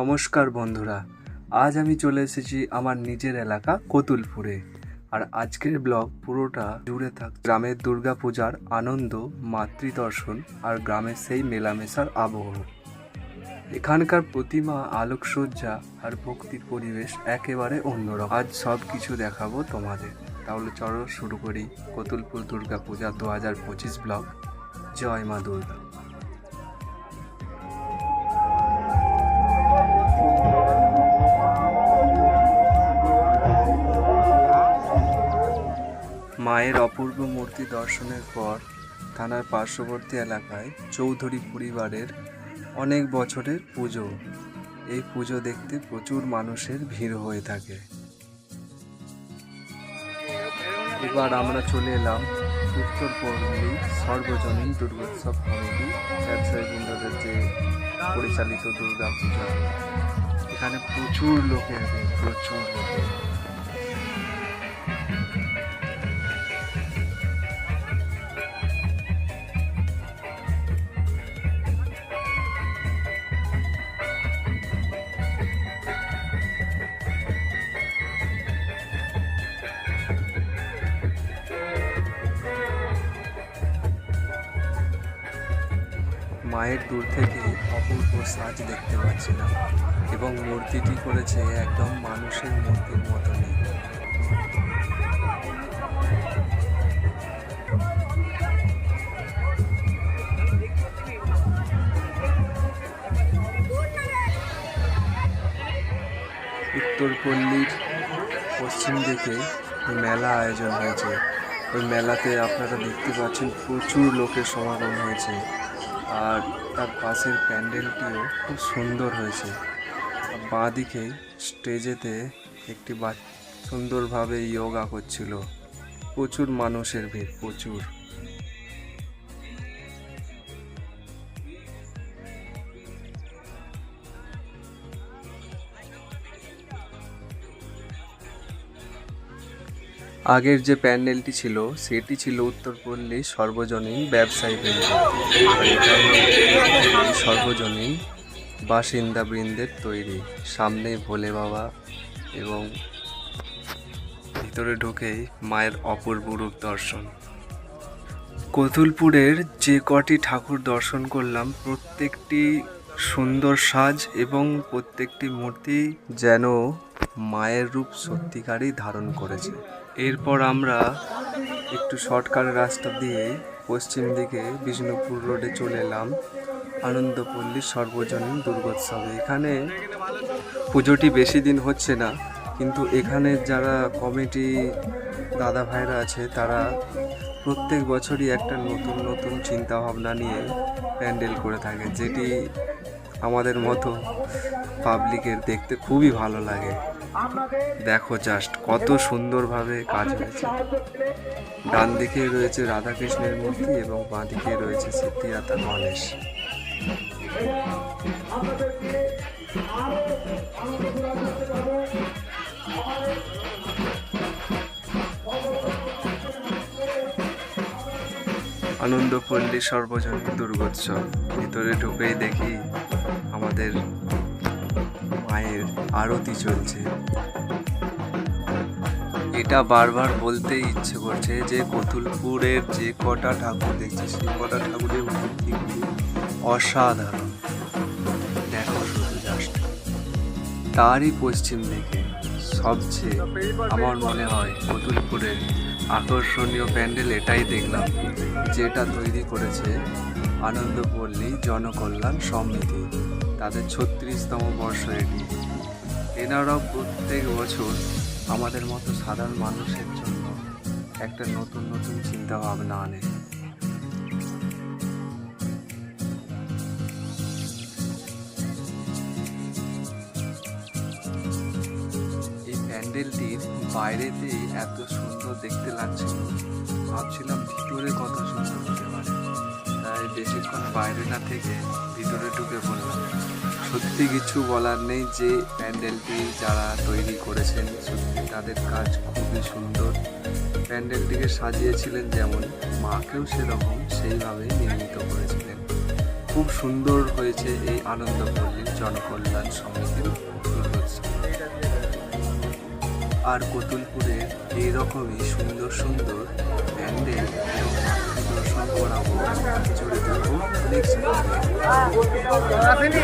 নমস্কার বন্ধুরা, আজ আমি চলে এসেছি আমার নিজের এলাকা কতুলপুরে। আর আজকের ব্লগ পুরোটা জুড়ে থাক গ্রামের দুর্গাপূজার আনন্দ, মাতৃদর্শন আর গ্রামের সেই মেলামেশার আবহ। এখানকার প্রতিমা, আলোকসজ্জা আর ভক্তির পরিবেশ একেবারে অন্যরকম। আজ সব কিছু দেখাবো তোমাদের। তাহলে চলো শুরু করি কতুলপুর দুর্গাপূজা দু হাজার পঁচিশ ব্লগ। জয় মা দুর্গা। মায়ের অপূর্ব মূর্তি দর্শনের পর থানার পার্শ্ববর্তী এলাকায় চৌধুরী পরিবারের অনেক বছরের পুজো। এই পুজো দেখতে প্রচুর মানুষের ভিড় হয়ে থাকে। এবার আমরা চলে এলাম উত্তর পল্লী সর্বজনীন দুর্গোৎসব কমিটি, ব্যবসায়ী বৃন্দদের যে পরিচালিত দুর্গা পূজা এখানে প্রচুর লোকের প্রচুর লোকের মায়ের দূর থেকে অপূর্ব সাজ দেখতে পাচ্ছিলাম এবং মূর্তিটি করেছে একদম মানুষের মূর্তির মতনই। উত্তরপল্লীর পশ্চিম দিকে মেলা আয়োজন হয়েছে। ওই মেলাতে আপনারা দেখতে পাচ্ছেন প্রচুর লোকের সমাগম হয়েছে। আর তার পাশের প্যান্ডেলটিও খুব সুন্দর হয়েছে। বাঁ দিকে স্টেজেতে একটি বা সুন্দরভাবে যোগা করছিল। প্রচুর মানুষের ভিড়, প্রচুর। আগের যে প্যান্ডেলটি ছিল, সেটি ছিল উত্তরপল্লী সর্বজনীন ব্যবসায়ী উত্তরপল্লী সর্বজনীন বাসিন্দা বৃন্দের তৈরি। সামনে ভোলে বাবা এবং ভিতরে ঢুকেই মায়ের অপূর্ব রূপ দর্শন। কতুলপুরের যে কটি ঠাকুর দর্শন করলাম, প্রত্যেকটি সুন্দর সাজ এবং প্রত্যেকটি মূর্তি যেন মায়ের রূপ সত্যিকারই ধারণ করেছে। এরপর আমরা একটু শর্টকাট রাস্তা দিয়ে পশ্চিম দিকে বিষ্ণুপুর রোডে চলে এলাম, আনন্দপল্লী সর্বজনীন দুর্গোৎসবে। এখানে পুজোটি বেশি দিন হচ্ছে না, কিন্তু এখানে যারা কমিটি দাদা ভাইরা আছে, তারা প্রত্যেক বছরই একটা নতুন নতুন চিন্তা ভাবনা নিয়ে প্যান্ডেল করে থাকে, যেটি আমাদের মতো পাবলিকের দেখতে খুবই ভালো লাগে। দেখো জাস্ট কত সুন্দরভাবে কাজ হয়েছে। ডান দিকে রয়েছে রাধাকৃষ্ণের মূর্তি এবং বাঁ দিকে রয়েছে সিদ্ধিদাতা গণেশ। আনন্দপল্লী সর্বজনীন দুর্গোৎসব। ভিতরে ঢুকেই দেখি আমাদের মায়ের আরতি চলছে। এটা বারবার বলতেই ইচ্ছে করছে যে কতুলপুরের যে কটা ঠাকুর দেখছি, সেই কটা ঠাকুরের মূর্তিগুলি অসাধারণ। দেখো শুধু জাস্ট তারই পশ্চিম দিকে সবচেয়ে আমার মনে হয় কতুলপুরের আকর্ষণীয় প্যান্ডেল এটাই দেখলাম, যেটা তৈরি করেছে আনন্দপল্লী জনকল্যাণ সমিতি। তাদের ছত্রিশতম বর্ষ এটি। এনারাও প্রত্যেক বছর আমাদের মতো সাধারণ মানুষের জন্য একটা নতুন নতুন চিন্তা ভাবনা আনে। এই প্যান্ডেলটির বাইরেতেই এত সুন্দর দেখতে লাগছিল ভাবছিলাম ভিতরে কত সুন্দর বেশিক্ষণ বাইরে না থেকে ভিতরে ঢুকে পড়লাম। সত্যি কিছু বলার নেই যে প্যান্ডেলটি যারা তৈরি করেছেন, সত্যি তাদের কাজ খুবই সুন্দর। প্যান্ডেলটিকে সাজিয়েছিলেন যেমন মাকেও সেরকম সেইভাবে নির্মিত করেছিলেন। খুব সুন্দর হয়েছে এই আনন্দপল্লীর জনকল্যাণ সমিতির আর কতুলপুরের এইরকমই সুন্দর সুন্দর প্যান্ডেল আসেনি